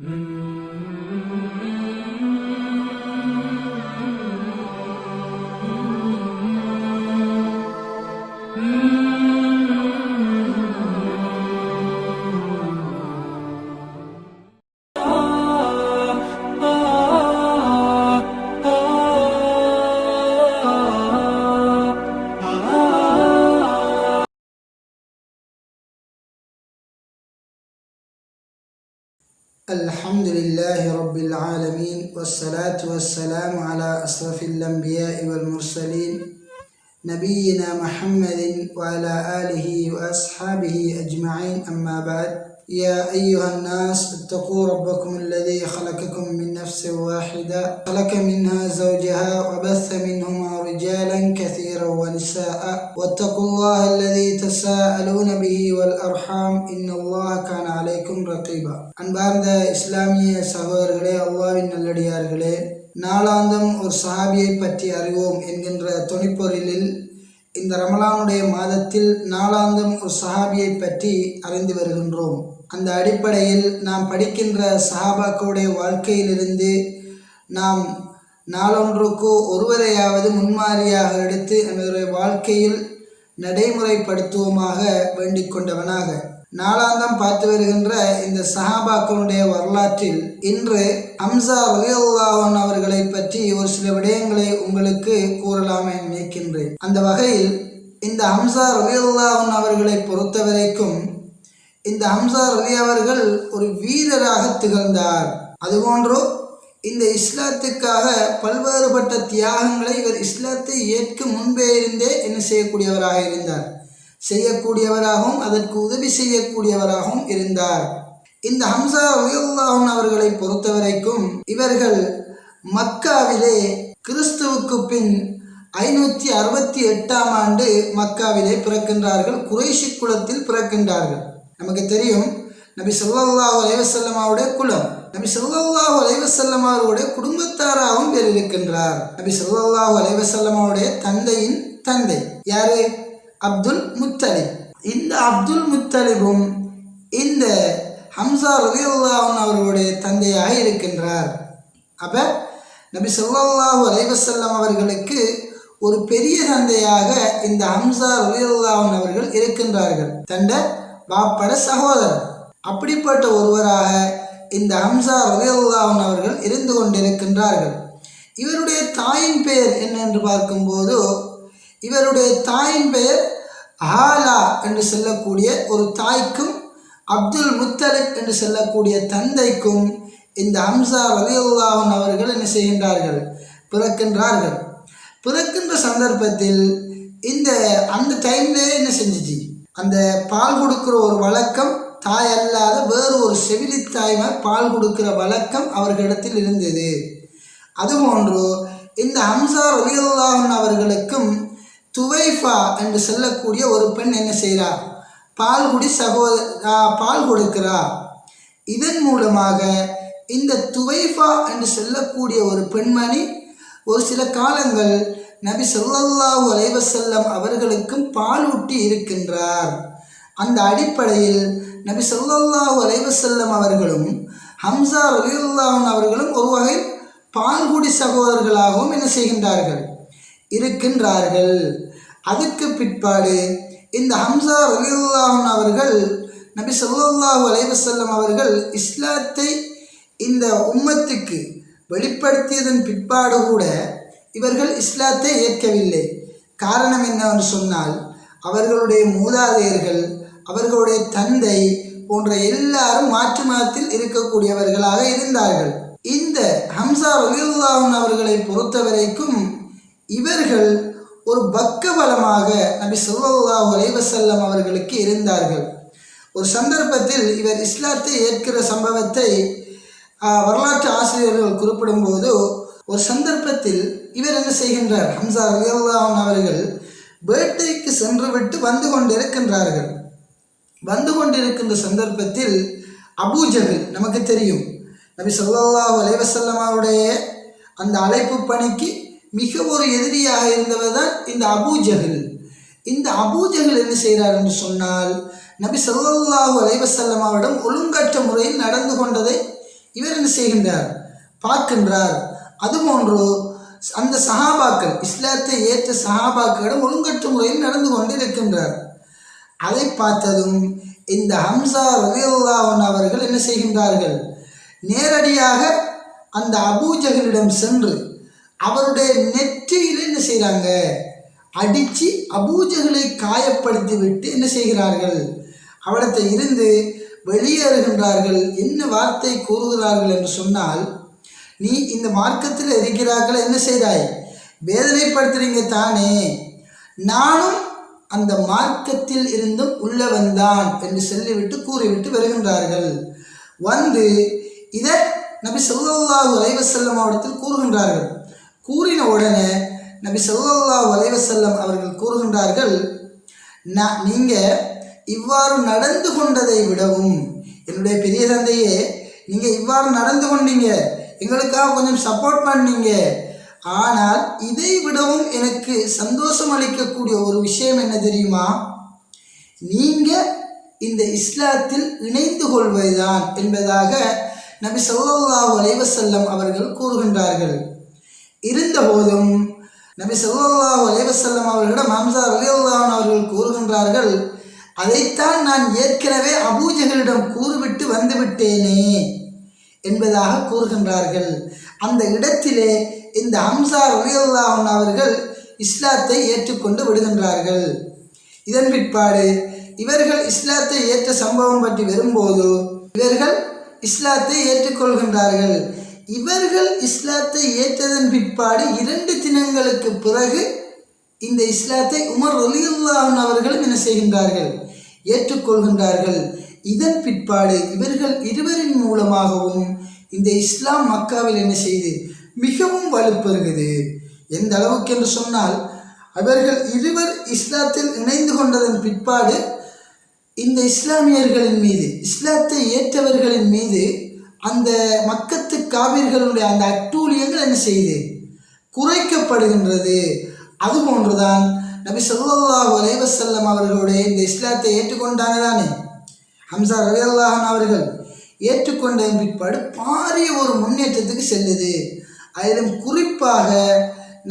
Mm-hmm. والصلاة والسلام على أشرف الأنبياء والمرسلين نبينا محمد وعلى آله وأصحابه أجمعين. أما بعد يا أيها الناس اتقوا ربكم الذي خلقكم من نفس واحدة خلق منها زوجها وبث منهما رجالا كثيرا ونساء واتقوا الله الذي تساءلون به والأرحام إن الله كان عليكم رقيبا அன்பார்ந்த இஸ்லாமிய சகோதரர்களே அல்லாவின் நல்லடியார்களே நாளாந்தம் ஒரு சஹாபியை பற்றி அறிவோம் என்கின்ற துணிப்பொருளில் இந்த ரமலானுடைய மாதத்தில் நாளாந்தம் ஒரு சஹாபியை பற்றி அறிந்து வருகின்றோம். அந்த அடிப்படையில் நாம் படிக்கின்ற சஹாபாக்களுடைய வாழ்க்கையிலிருந்து நாம் நாளொன்றுக்கு ஒருவரையாவது முன்மாதிரியாக எடுத்து நம்முடைய வாழ்க்கையில் நடைமுறைப்படுத்துவோமாக வேண்டிக் கொண்டவனாக நாளாந்தம் பார்த்து வருகின்ற இந்த சஹாபாக்களுடைய வரலாற்றில் இன்று ஹம்சா ரலியல்லாஹன் அவர்களை பற்றி ஒரு சில விடயங்களை உங்களுக்கு கூறலாமே நினைக்கின்றேன். அந்த வகையில் இந்த ஹம்சா ரலியல்லாஹன் அவர்களை பொறுத்த வரைக்கும் இந்த ஹம்சா ரலி அவர்கள் ஒரு வீரராக திகழ்ந்தார். அதுபோன்றோ இந்த இஸ்லாத்துக்காக பல்வேறுபட்ட தியாகங்களை இவர் இஸ்லாத்தை ஏற்க முன்பே இருந்தே என்ன செய்யக்கூடியவராக இருந்தார். செய்யக்கூடியவராகவும் அதற்கு உதவி செய்யக்கூடியவராகவும் இருந்தார். இந்த ஹம்சா ரலியல்லாஹன் அவர்களை பொறுத்தவரைக்கும் இவர்கள் மக்காவிலே கிறிஸ்துவுக்கு பின் ஐநூற்றி அறுபத்தி எட்டாம் ஆண்டு மக்காவிலே பிறக்கின்றார்கள். குறைஷி குலத்தில் பிறக்கின்றார்கள். நமக்கு தெரியும் நபி சொல்லாஹு அலைவசல்லமாவுடைய குலம். நபி சொல்லாஹு அலைஹி அவருடைய குடும்பத்தாராகவும் பேர் இருக்கின்றார் நபி சொல்லாஹு அலைவசல்லமாவுடைய தந்தையின் தந்தை. யாரு? அப்துல் முத்தலிப். இந்த அப்துல் முத்தலிபும் இந்த ஹம்சா ரலியல்லாஹு அவர்களுடைய தந்தையாக இருக்கின்றார். அப்ப நபி சொல்லாஹு அலைவசல்லம் அவர்களுக்கு ஒரு பெரிய தந்தையாக இந்த ஹம்சா ரலியல்லாஹு அவர்கள் இருக்கின்றார்கள். தண்ட பாப்பட சகோதரர். அப்படிப்பட்ட ஒருவராக இந்த ஹம்சா ரலியல்லாஹு அவர்கள் இருந்து கொண்டிருக்கின்றார்கள். இவருடைய தாயின் பெயர் என்ன என்று பார்க்கும்போது இவருடைய தாயின் பெயர் ஹாலா என்று சொல்லக்கூடிய ஒரு தாய்க்கும் அப்துல் முத்தலிப் என்று சொல்லக்கூடிய தந்தைக்கும் இந்த ஹம்சா ரலியுல்லாஹன் அவர்கள் என்ன செய்கின்றார்கள்? பிறக்கின்றார்கள். பிறக்கின்ற சந்தர்ப்பத்தில் இந்த அந்த டைம்லேயே என்ன செஞ்சிச்சு? அந்த பால் கொடுக்குற ஒரு வழக்கம் தாய் அல்லாத வேறு ஒரு செவிலி தாய்மார் பால் கொடுக்கிற வழக்கம் அவர்களிடத்தில் இருந்தது. அதுபோன்று இந்த ஹம்சா ரலியுல்லாஹன் அவர்களுக்கும் துவைஃபா என்று சொல்லக்கூடிய ஒரு பெண் என்ன செய்கிறார் பால்குடி சகோதர பால் கொடுக்கிறா. இதன் மூலமாக இந்த துவைஃபா என்று சொல்லக்கூடிய ஒரு பெண்மணி ஒரு சில காலங்கள் நபி ஸல்லல்லாஹு அலைவசல்லம் அவர்களுக்கும் பால் ஊட்டி இருக்கின்றார். அந்த அடிப்படையில் நபி ஸல்லல்லாஹு அலைவசல்லம் அவர்களும் ஹம்சா ரலியுல்லாஹன் அவர்களும் ஒரு வகை பால்குடி சகோதரர்களாகவும் என்ன செய்கின்றார்கள்? இருக்கின்றார்கள். அதுக்கு பிற்பாடு இந்த ஹம்சா ரலியுல்லாஹன் அவர்கள் நபி ஸல்லல்லாஹு அலைவசல்லம் அவர்கள் இஸ்லாத்தை இந்த உம்மத்துக்கு வெளிப்படுத்தியதன் பிற்பாடு கூட இவர்கள் இஸ்லாத்தை ஏற்கவில்லை. காரணம் என்னவென்று சொன்னால் அவர்களுடைய மூதாதையர்கள் அவர்களுடைய தந்தை போன்ற எல்லாரும் மாற்று மதத்தில் இருக்கக்கூடியவர்களாக இருந்தார்கள். இந்த ஹம்சா ரலியுல்லாஹன் அவர்களை பொறுத்தவரைக்கும் இவர்கள் ஒரு பக்கபலமாக நபி ஸல்லல்லாஹு அலைஹி அவர்களுக்கு இருந்தார்கள். ஒரு சந்தர்ப்பத்தில் இவர் இஸ்லாத்தை ஏற்கிற சம்பவத்தை வரலாற்று ஆசிரியர்கள் குறிப்பிடும்போது ஒரு சந்தர்ப்பத்தில் இவர் என்ன செய்கின்றார்? ஹம்சா ரலியல்லாஹன் அவர்கள் வேட்டைக்கு சென்று விட்டு வந்து கொண்டிருக்கின்றார்கள். வந்து கொண்டிருக்கின்ற சந்தர்ப்பத்தில் அபூஜகல் நமக்கு தெரியும். நபி ஸல்லல்லாஹு அலைவசல்லமாவுடைய அந்த அழைப்பு பணிக்கு மிக ஒரு எதிரியாக இருந்தவர் தான் இந்த அபூஜகில் இந்த அபூஜகில் என்ன செய்கிறார் என்று சொன்னால் நபி சல்லாஹூ அலைவசல்லமாவிடம் ஒழுங்கற்ற முறையில் நடந்து கொண்டதை இவர் என்ன செய்கின்றார்? பார்க்கின்றார். அதுபோன்று அந்த சஹாபாக்கள் இஸ்லாத்தை ஏற்ற சஹாபாக்களிடம் ஒழுங்கற்ற முறையில் நடந்து கொண்டு இருக்கின்றார் அதை பார்த்ததும் இந்த ஹம்சா ரலியல்லாஹன் அவர்கள் என்ன செய்கின்றார்கள்? நேரடியாக அந்த அபூஜகளிடம் சென்று அவருடைய நெற்றியில் என்ன செய்கிறாங்க அடித்து அபூஜகளை காயப்படுத்தி விட்டு என்ன செய்கிறார்கள்? அவடத்தை இருந்து வெளியேறுகின்றார்கள். என்ன வார்த்தை கூறுகிறார்கள் என்று சொன்னால் நீ இந்த மார்க்கத்தில் இருக்கிறார்கள் என்ன செய்தாய்? வேதனைப்படுத்துறீங்க தானே. நானும் அந்த மார்க்கத்தில் இருந்தும் உள்ளவன்தான் என்று சொல்லிவிட்டு கூறிவிட்டு வருகின்றார்கள். வந்து இதை நபி சொல்லாஹு அலைவசல்லம் மாவட்டத்தில் அவரிடத்தில் கூறுகின்றார்கள். கூறின உடனே நபி ஸல்லல்லாஹு வலைவசல்லம் அவர்கள் கூறுகின்றார்கள் நான் நீங்கள் இவ்வாறு நடந்து கொண்டதை விடவும் என்னுடைய பெரிய தந்தையே நீங்கள் இவ்வாறு நடந்து கொண்டீங்க எங்களுக்காக கொஞ்சம் சப்போர்ட் பண்ணீங்க. ஆனால் இதை விடவும் எனக்கு சந்தோஷம் அளிக்கக்கூடிய ஒரு விஷயம் என்ன தெரியுமா? நீங்கள் இந்த இஸ்லாத்தில் இணைந்து கொள்வதுதான் என்பதாக நபி ஸல்லல்லாஹு அலைஹி அவர்கள் கூறுகின்றார்கள். இருந்தபோதும் நபி சல்லா அலேவசல்லம் அவர்களிடம் ஹம்சா ரலியல்லாஹு அவர்கள் கூறுகின்றார்கள் அதைத்தான் நான் ஏற்கனவே அபூஜகளிடம் கூறிவிட்டு வந்துவிட்டேனே என்பதாக கூறுகின்றார்கள். அந்த இடத்திலே இந்த ஹம்சா ரலியல்லாஹு அவர்கள் இஸ்லாத்தை ஏற்றுக்கொண்டு விடுகின்றார்கள். இதன் பிற்பாடு இவர்கள் இஸ்லாத்தை ஏற்ற சம்பவம் பற்றி வரும்போது இவர்கள் இஸ்லாத்தை ஏற்றுக்கொள்கின்றார்கள். இவர்கள் இஸ்லாத்தை ஏற்றதன் பிற்பாடு இரண்டு தினங்களுக்கு பிறகு இந்த இஸ்லாத்தை உமர் ரலியுல்லாஹன் அவர்களும் என்ன செய்கின்றார்கள்? ஏற்றுக்கொள்கின்றார்கள். இதன் பிற்பாடு இவர்கள் இருவரின் மூலமாகவும் இந்த இஸ்லாம் மக்காவில் என்ன செய்து மிகவும் வலுப்பெறுகிறது. எந்த அளவுக்கு என்று சொன்னால் அவர்கள் இருவர் இஸ்லாத்தில் இணைந்து கொண்டதன் பிற்பாடு இந்த இஸ்லாமியர்களின் மீது இஸ்லாத்தை ஏற்றவர்களின் மீது அந்த மக்கத்து காவிர்களுடைய அந்த அட்டூழியங்கள் என்ன செய்யுது குறைக்கப்படுகின்றது. அது போன்றுதான் நபி ஸல்லல்லாஹு அலைஹி அவர்களுடைய இந்த இஸ்லாத்தை ஏற்றுக்கொண்டாங்க தானே? ஹம்சா ரவி அல்லாஹன் அவர்கள் ஏற்றுக்கொண்ட பிற்பாடு பாரிய ஒரு முன்னேற்றத்துக்கு செல்லுது. அதிலும் குறிப்பாக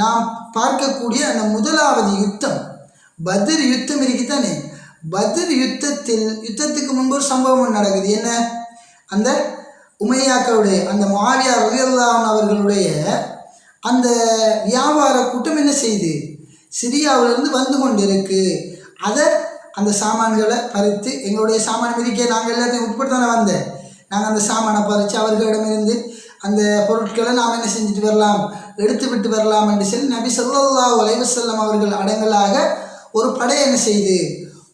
நாம் பார்க்கக்கூடிய அந்த முதலாவது யுத்தம் பத்ர் யுத்தம் இருக்குதானே? பத்ர் யுத்தத்தில் யுத்தத்துக்கு முன்பு ஒரு சம்பவம் நடக்குது. என்ன? அந்த உமையாக்களுடைய அந்த மாவியா ரவியல்லான் அவர்களுடைய அந்த வியாபார கூட்டம் என்ன செய்து? சிரியாவிலிருந்து வந்து கொண்டிருக்கு. அதை அந்த சாமான்களை பறித்து எங்களுடைய சாமான் மிதிக்க நாங்கள் எல்லாத்தையும் உட்பட்டு தானே வந்தேன். நாங்கள் அந்த சாமானை பறித்து அவர்களிடமிருந்து அந்த பொருட்களை நாம் என்ன செஞ்சுட்டு வரலாம்? எடுத்து விட்டு வரலாம் என்று சொல்லி நபி ஸல்லல்லாஹு அலைஹி அவர்கள் அடங்கலாக ஒரு படை என்ன செய்து?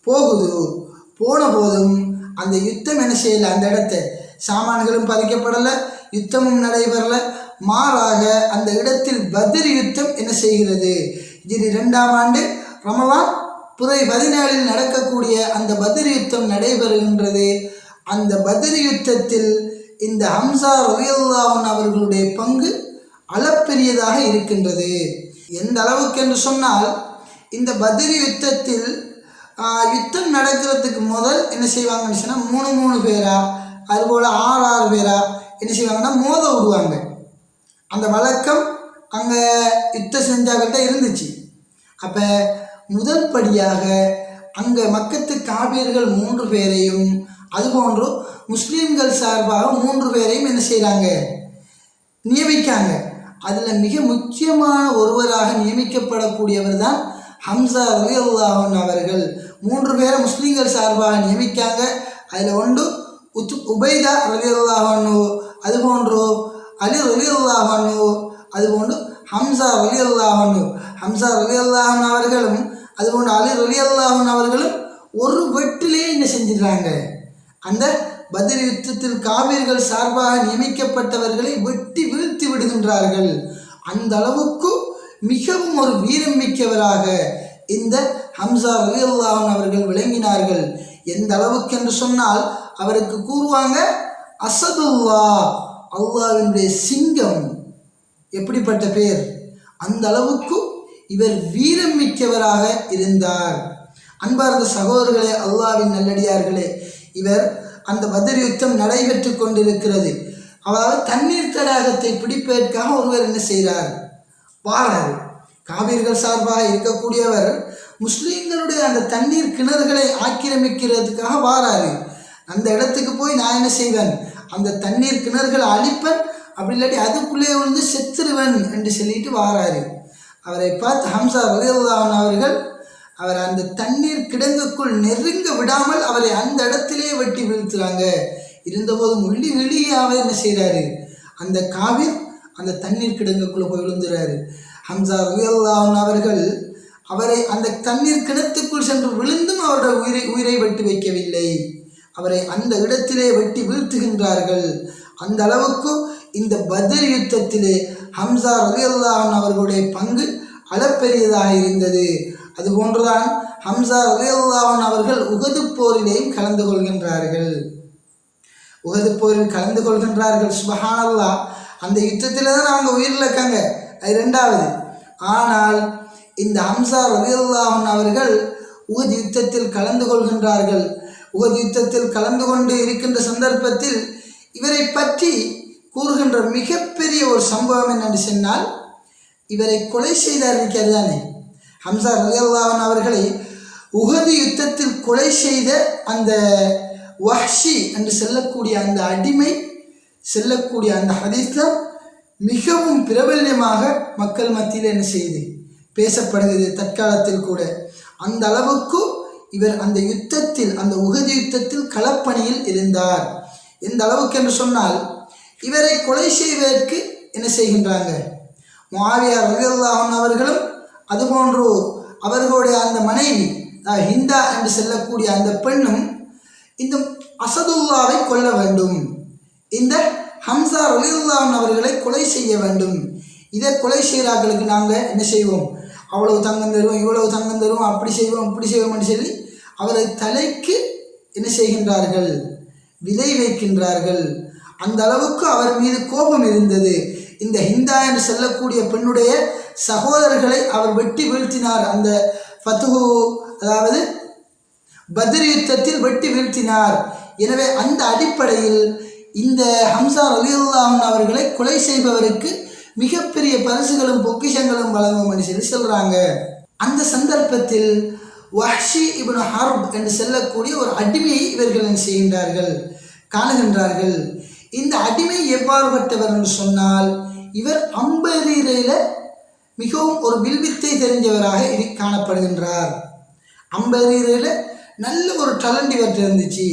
போகுது. போன போதும் அந்த யுத்தம் என்ன செய்யலை? அந்த இடத்த சாமான்களும் பறிக்கப்படலை யுத்தமும் நடைபெறல. மாறாக அந்த இடத்தில் பதிர் யுத்தம் என்ன செய்கிறது? இது இரண்டாம் ஆண்டு ரமவான் புதை பதினேழில் நடக்கக்கூடிய அந்த பதிர் யுத்தம் நடைபெறுகின்றது. அந்த பதிர் யுத்தத்தில் இந்த ஹம்சா ரவியுல்லாவன் அவர்களுடைய பங்கு அளப்பெரியதாக இருக்கின்றது. எந்த அளவுக்கு என்று சொன்னால் இந்த பதிரி யுத்தத்தில் யுத்தம் நடக்கிறதுக்கு முதல் என்ன செய்வாங்கன்னு சொன்னால் மூணு மூணு பேராக அதுபோல் ஆறு ஆறு பேராக என்ன செய்வாங்கன்னா மோத விடுவாங்க. அந்த வழக்கம் அங்கே யுத்த செஞ்சாக்கிட்ட இருந்துச்சு. அப்போ முதற்படியாக அங்கே மக்கத்து காவியர்கள் மூன்று பேரையும் அதுபோன்று முஸ்லீம்கள் சார்பாக மூன்று பேரையும் என்ன செய்கிறாங்க நியமிக்காங்க. அதில் மிக முக்கியமான ஒருவராக நியமிக்கப்படக்கூடியவர் தான் ஹம்சா ரவி அவர்கள். மூன்று பேரை முஸ்லீம்கள் சார்பாக நியமிக்காங்க. அதில் ஒன்று உத் உபைதா ரலி அல்லாஹனு அதுபோன்று அலி ரலி அல்லாஹனு அதுபோன்று ஹம்சா ரலி ஹம்சா ரலி அல்லாஹன் அவர்களும் அதுபோன்று அலி ரலி அவர்களும் ஒரு வெட்டிலே என்ன செஞ்சிடுறாங்க அந்த பதில் யுத்தத்தில் காவிர்கள் சார்பாக நியமிக்கப்பட்டவர்களை வெட்டி வீழ்த்தி விடுகின்றார்கள். அந்த அளவுக்கு மிகவும் ஒரு வீரம் மிக்கவராக இந்த ஹம்சா அலி அல்லாஹன் அவர்கள் விளங்கினார்கள். எந்த அளவுக்கு என்று சொன்னால் அவருக்கு கூறுவாங்க அசதுல்லா அல்லாவினுடைய சிங்கம் எப்படிப்பட்ட பேர்? அந்த அளவுக்கு இவர் வீரம் மிக்கவராக இருந்தார். அன்பார்ந்த சகோதரர்களே அல்லாவின் நல்லடியார்களே இவர் அந்த பதர் யுத்தம் நடைபெற்று கொண்டிருக்கிறது. அதாவது தண்ணீர் தடாகத்தை பிடிப்பதற்காக ஒருவர் என்ன செய்கிறார்? வாராரு. காவிர்கள் சார்பாக இருக்கக்கூடியவர் முஸ்லீம்களுடைய அந்த தண்ணீர் கிணறுகளை ஆக்கிரமிக்கிறதுக்காக வாராரு. அந்த இடத்துக்கு போய் நான் என்ன செய்வேன்? அந்த தண்ணீர் கிணறுகளை அழிப்பேன். அப்படி இல்லாட்டி அதுக்குள்ளே வந்து செத்துருவன் என்று சொல்லிட்டு வாராரு. அவரை பார்த்து ஹம்சா ரலியல்லாஹு அவர்கள் அவர் அந்த தண்ணீர் கிடங்குக்குள் நெருங்க விடாமல் அவரை அந்த இடத்திலே வெட்டி வீழ்த்துறாங்க. இருந்தபோது முள்ளி வெளியே அவர் என்ன செய்கிறாரு அந்த காவிர் அந்த தண்ணீர் கிடங்குக்குள்ளே போய் விழுந்துறாரு. ஹம்சா ரலியல்லாஹு அவர்கள் அவரை அந்த தண்ணீர் கிணத்துக்குள் சென்று விழுந்தும் அவருடைய உயிரை உயிரை வெட்டி வைக்கவில்லை. அவரை அந்த இடத்திலே வெட்டி வீழ்த்துகின்றார்கள். அந்த அளவுக்கு இந்த பத்ர் யுத்தத்திலே ஹம்சா ரலியல்லாஹன் அவர்களுடைய பங்கு அளப்பெரியதாக இருந்தது. அதுபோன்றுதான் ஹம்சா ரலியல்லாஹன் அவர்கள் உகது போரிலேயும் கலந்து கொள்கின்றார்கள். உகது போரில் கலந்து கொள்கின்றார்கள் சுபஹானல்லா அந்த யுத்தத்தில் தான் அவங்க உயிரில் இருக்காங்க. அது ரெண்டாவது. ஆனால் இந்த ஹம்சா ரலியல்லாஹன் அவர்கள் உகது யுத்தத்தில் கலந்து கொள்கின்றார்கள். உகது யுத்தத்தில் கலந்து கொண்டு இருக்கின்ற சந்தர்ப்பத்தில் இவரை பற்றி கூறுகின்ற மிகப்பெரிய ஒரு சம்பவம் என்னென்று சொன்னால் இவரை கொலை செய்தார் இருக்கிறது தானே ஹம்சா ரலியல்லாஹன் அவர்களை உகது யுத்தத்தில் கொலை செய்த அந்த வஹ்ஷி என்று செல்லக்கூடிய அந்த அடிமை செல்லக்கூடிய அந்த ஹதீஸ்லாம் மிகவும் பிரபல்யமாக மக்கள் மத்தியில் என்ன செய்யுது பேசப்படுகிறது தற்காலத்தில் கூட. அந்த அளவுக்கு இவர் அந்த யுத்தத்தில் அந்த உகதி யுத்தத்தில் களப்பணியில் இருந்தார். எந்த அளவுக்கு என்று சொன்னால் இவரை கொலை செய்வதற்கு என்ன செய்கின்றாங்க? மாவியார் ரலியல்லாஹு அவர்களும் அதுபோன்று அவர்களுடைய அந்த மனைவி ஹிந்தா என்று செல்லக்கூடிய அந்த பெண்ணும் இந்த அசதுல்லாவை கொல்ல வேண்டும். இந்த ஹம்சா ரலியுல்லான் அவர்களை கொலை செய்ய வேண்டும். இதை கொலை செய்கிறார்களுக்கு நாங்கள் என்ன செய்வோம்? அவ்வளவு தங்கம் தருவோம் இவ்வளவு தங்கம் தருவோம் அப்படி செய்வோம் இப்படி செய்வோம்னு சொல்லி அவரை தலைக்கு என்ன செய்கின்றார்கள்? விலை வைக்கின்றார்கள். அந்த அளவுக்கு அவர் மீது கோபம் இருந்தது. இந்த ஹிந்தா என்று சொல்லக்கூடிய பெண்ணுடைய சகோதரர்களை அவர் வெட்டி வீழ்த்தினார். அந்த ஃபத்துஹு அதாவது பத்ரி யுத்தத்தில் வெட்டி வீழ்த்தினார். எனவே அந்த அடிப்படையில் இந்த ஹம்சா ரலியுல்லாஹன் அவர்களை கொலை செய்பவருக்கு மிகப்பெரிய பரிசுகளும் பொக்கிஷங்களும் வழங்கும் என்று சொல்லி சொல்கிறாங்க அந்த சந்தர்ப்பத்தில் வஹ்ஷி இப்னு ஹர்ப் என்று செல்லக்கூடிய ஒரு அடிமையை இவர்கள் செய்கின்றார்கள்? காணுகின்றார்கள். இந்த அடிமை எவ்வாறுபட்டவர் என்று சொன்னால் இவர் அம்பரீரையில் மிகவும் ஒரு வில்வித்தை தெரிஞ்சவராக இரு காணப்படுகின்றார். அம்பரீரையில் நல்ல ஒரு டலண்ட் இவர்கிட்ட இருந்துச்சு.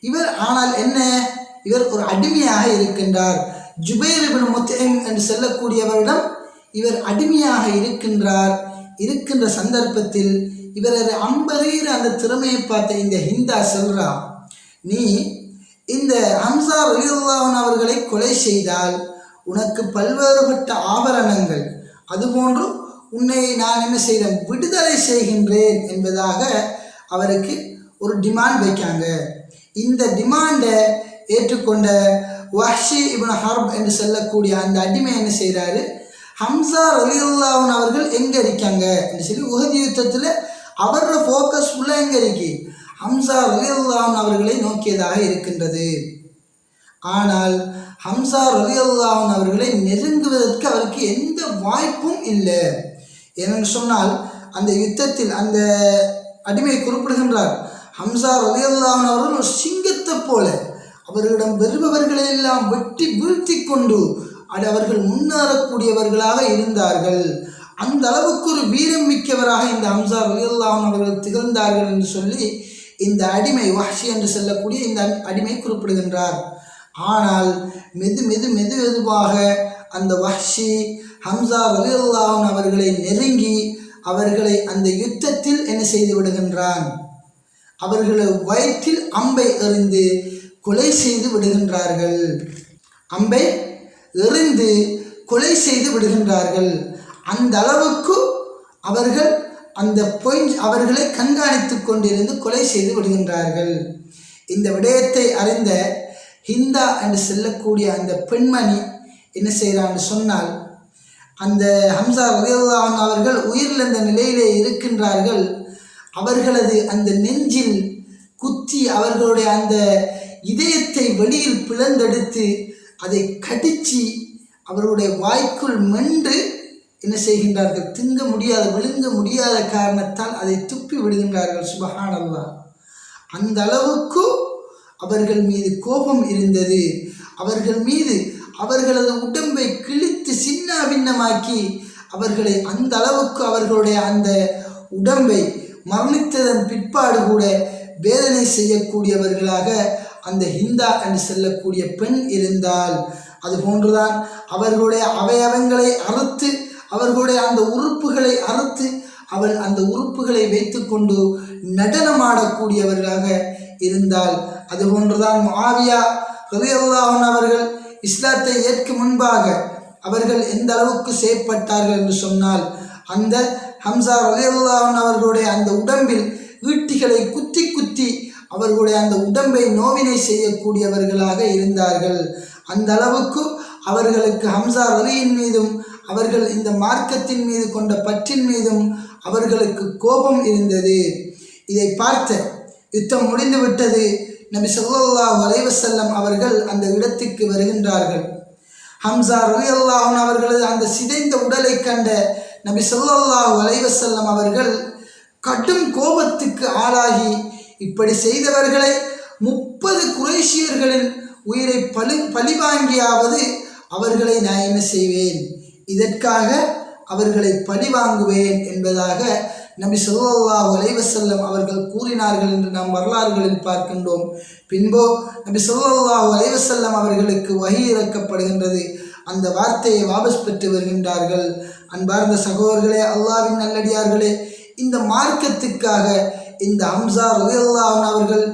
இவர் ஆனால் என்ன? இவர் ஒரு அடிமையாக இருக்கின்றார். ஜுபைர் இப்னு என்று சொல்லக்கூடியவரிடம் இவர் அடிமையாக இருக்கின்றார். இருக்கின்ற சந்தர்ப்பத்தில் இவரது அம்பரீர் அந்த திறமையை பார்த்த இந்த ஹிந்தா சொல்றா நீ இந்த ஹம்சா ரலியுல்லாஹன் அவர்களை கொலை செய்தால் உனக்கு பல்வேறுபட்ட ஆபரணங்கள் அதுபோன்று உன்னை நான் என்ன செய்கிறேன் விடுதலை செய்கின்றேன் என்பதாக அவருக்கு ஒரு டிமாண்ட் வைக்காங்க. இந்த டிமாண்டை ஏற்றுக்கொண்ட வஹ்ஷி இப்னு ஹர்ப் என்று சொல்லக்கூடிய அந்த அடிமை என்ன செய்கிறாரு ஹம்சா ரலியுல்லாவன் அவர்கள் எங்கே இருக்காங்க என்று சொல்லி உகதி யுத்தத்தில் அவரோட ஃபோக்கஸ் ஃபுல்லாக எங்கே இருக்கு ஹம்சா ரலியுல்லாவன் அவர்களை நோக்கியதாக இருக்கின்றது. ஆனால் ஹம்சா ரலியுல்லாவன் அவர்களை நெருங்குவதற்கு அவருக்கு எந்த வாய்ப்பும் இல்லை. ஏனென்று சொன்னால் அந்த யுத்தத்தில் அந்த அடிமையை குறிப்பிடுகின்றார். ஹம்சா ரலியுல்லாவன் அவர்கள் ஒரு சிங்கத்தை போல அவர்களிடம் வருபவர்களை எல்லாம் வெட்டி வீழ்த்தி கொண்டு அது அவர்கள் முன்னேறக்கூடியவர்களாக இருந்தார்கள். அந்த அளவுக்கு ஒரு வீரம் மிக்கவராக இந்த ஹம்சா ரலியுல்லாஹன் அவர்கள் திகழ்ந்தார்கள் என்று சொல்லி இந்த அடிமை வஹ்ஷி என்று சொல்லக்கூடிய இந்த அடிமை குறிப்பிடுகின்றார். ஆனால் மெது மெது மெது மெதுவாக அந்த வஹ்ஷி ஹம்சா ரலியுல்லாஹன் அவர்களை நெருங்கி அவர்களை அந்த யுத்தத்தில் என்ன செய்து விடுகின்றான்? அவர்களை வயிற்றில் அம்பை எறிந்து கொலை செய்து விடுகின்றார்கள். அம்பை எறிந்து கொலை செய்து விடுகின்றார்கள். அந்த அளவுக்கு அவர்கள் அந்த பொய் அவர்களை கண்காணித்து கொண்டிருந்து கொலை செய்து விடுகின்றார்கள். இந்த விடயத்தை அறிந்த ஹிந்தா என்று செல்லக்கூடிய அந்த பெண்மணி என்ன செய்கிறான்னு சொன்னால் அந்த ஹம்சா ரலியல்லாஹு அவர்கள் உயிரிழந்த நிலையிலே இருக்கின்றார்கள். அவர்களது அந்த நெஞ்சில் குத்தி அவர்களுடைய அந்த இதயத்தை வெளியில் பிளந்தெடுத்து அதை கடிச்சு அவருடைய வாய்க்குள் மென்று என்ன செய்கின்றார்கள்? திங்க முடியாத விழுங்க முடியாத காரணத்தால் அதை துப்பி விடுகின்றார்கள். சுபஹானல்லா. அந்த அளவுக்கு அவர்கள் மீது கோபம் இருந்தது. அவர்கள் மீது அவர்களது உடம்பை கிழித்து சின்ன பின்னமாக்கி அவர்களை அந்த அளவுக்கு அவர்களுடைய அந்த உடம்பை மரணித்ததன் பிற்பாடு கூட வேதனை செய்யக்கூடியவர்களாக அந்த ஹிந்தா என்று செல்லக்கூடிய பெண் இருந்தால் அது போன்றுதான். அவர்களுடைய அவயவங்களை அறுத்து அவர்களுடைய அந்த உறுப்புகளை அறுத்து அவள் அந்த உறுப்புகளை வைத்துக்கொண்டு நடனமாடக்கூடியவர்களாக இருந்தால் அது போன்றுதான். ஆவியா ரலியல்லாஹன் அவர்கள் இஸ்லாத்தை ஏற்க முன்பாக அவர்கள் எந்த அளவுக்கு செயற்பட்டார்கள் என்று சொன்னால் அந்த ஹம்சா ரலியல்லாஹன் அவர்களுடைய அந்த உடம்பில் ஈட்டிகளை குத்தி குத்தி அவர்களுடைய அந்த உடம்பை நோவினை செய்யக்கூடியவர்களாக இருந்தார்கள். அந்த அளவுக்கு அவர்களுக்கு ஹம்சா ரலியின் மீதும் அவர்கள் இந்த மார்க்கத்தின் மீது கொண்ட பற்றின் மீதும் அவர்களுக்கு கோபம் இருந்தது. இதை பார்த்த யுத்தம் முடிந்து விட்டது நபி சொல்லா வலைவசல்லம் அவர்கள் அந்த இடத்துக்கு வருகின்றார்கள். ஹம்சா ரலி அல்லாஹன் அவர்களது அந்த சிதைந்த உடலை கண்ட நபி ஸல்லல்லாஹு வலைவசல்லம் அவர்கள் கடும் கோபத்துக்கு ஆளாகி இப்படி செய்தவர்களை முப்பது குரேஷியர்களின் உயிரை பழி பழிவாங்கியாவது அவர்களை நான் என்ன செய்வேன்? இதற்காக அவர்களை பழிவாங்குவேன் என்பதாக நபி ஸல்லல்லாஹு அலைவசல்லம் அவர்கள் கூறினார்கள் என்று நாம் வரலாறுகளில் பார்க்கின்றோம். பின்போ நபி ஸல்லல்லாஹு அலைவசல்லம் அவர்களுக்கு வகி இறக்கப்படுகின்றது. அந்த வார்த்தையை வாபஸ் பெற்று வருகின்றார்கள். அன்பார்ந்த சகோதரர்களே அல்லாவின் நல்லடியார்களே இந்த மார்க்கத்துக்காக இந்த அம்சா ரலியல்லாஹு அவர்கள்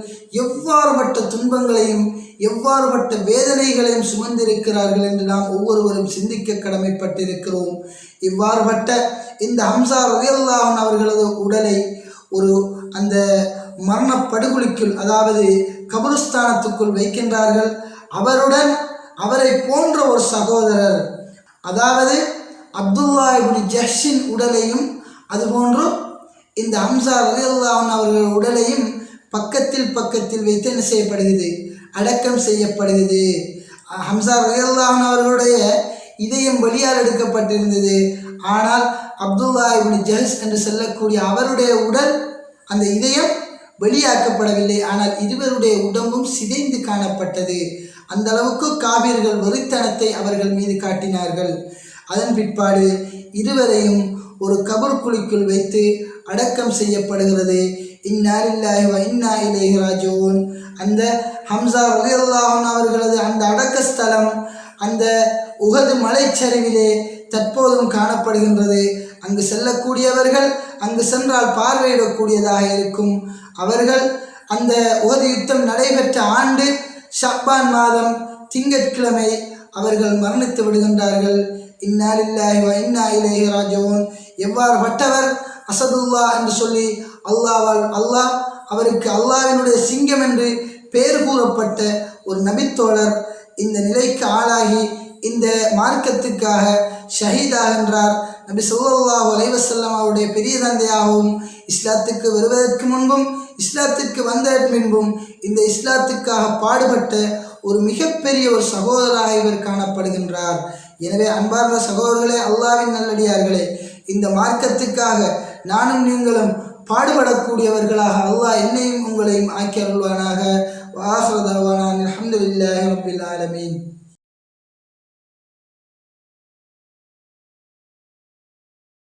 எவ்வாறுபட்ட துன்பங்களையும் எவ்வாறுபட்ட வேதனைகளையும் சுமந்திருக்கிறார்கள் என்று நாம் ஒவ்வொருவரும் சிந்திக்க கடமைப்பட்டிருக்கிறோம். இவ்வாறுபட்ட இந்த ஹம்சா ரலியல்லாஹு அவர்களது உடலை ஒரு அந்த மரணப்படுகொலிக்குள் அதாவது கபருஸ்தானத்துக்குள் வைக்கின்றார்கள். அவருடன் அவரை போன்ற ஒரு சகோதரர் அதாவது அப்துல்லா இப்னு ஜஷின் உடலையும் அதுபோன்று இந்த ஹம்சா ரலியல்லாஹு அவர்கள் உடலையும் பக்கத்தில் பக்கத்தில் வைத்து என்ன செய்யப்படுகிறது? அடக்கம் செய்யப்படுகிறது. ஹம்சா ரலியல்லாஹு அவர்களுடைய இதயம் வழியால் எடுக்கப்பட்டிருந்தது. ஆனால் அப்துல்லா இப்னு ஜஹஸ் என்று சொல்லக்கூடிய அவருடைய உடல் அந்த இதயம் வெளியாக்கப்படவில்லை. ஆனால் இருவருடைய உடம்பும் சிதைந்து காணப்பட்டது. அந்த அளவுக்கு காவியர்கள் வெறித்தனத்தை அவர்கள் மீது காட்டினார்கள். அதன் பிற்பாடு இருவரையும் ஒரு கபர் குழிக்குள் வைத்து அடக்கம் செய்யப்படுகிறது. இன்னாலில்லாஹி இன்னா இலைஹி அந்த ஹம்சா ரலியல்லாஹு அவர்களது அந்த அடக்க ஸ்தலம் அந்த உகது மலைச்சரிவிலே தற்போதும் காணப்படுகின்றது. அங்கு செல்லக்கூடியவர்கள் அங்கு சென்றால் பார்வையிடக்கூடியதாக இருக்கும். அவர்கள் அந்த உகது யுத்தம் நடைபெற்ற ஆண்டு ஷப்பான் மாதம் திங்கட்கிழமை அவர்கள் மரணித்து விடுகின்றார்கள். இன்னாலில்லாஹி இன்னா இலைஹி எவ்வாறு பட்டவர் அசதுல்லா என்று சொல்லி அல்லாவால் அல்லாஹ் அவருக்கு அல்லாவினுடைய சிங்கம் என்று பெயர் கூறப்பட்ட ஒரு நபித்தோழர் இந்த நிலைக்கு ஆளாகி இந்த மார்க்கத்துக்காக ஷஹீதாகின்றார் நபி ஸல்லல்லாஹு அலைஹி அவருடைய பெரிய தந்தையாகவும் இஸ்லாத்துக்கு வருவதற்கு முன்பும் இஸ்லாத்திற்கு வந்த பின்பும் இந்த இஸ்லாத்துக்காக பாடுபட்ட ஒரு மிகப்பெரிய ஒரு சகோதரராக இவர் காணப்படுகின்றார். எனவே அன்பார்ந்த சகோதரர்களே அல்லாவின் நல்லடியார்களே இந்த மார்க்கத்துக்காக நானும் நீங்களும் பாடுபடக்கூடியவர்களாக அல்லாஹ் என்னையும் உங்களையும் ஆக்கி அருள்வானாக. வாசதாவானான் அல்ஹம்துலில்லாஹி ஆலமீன்.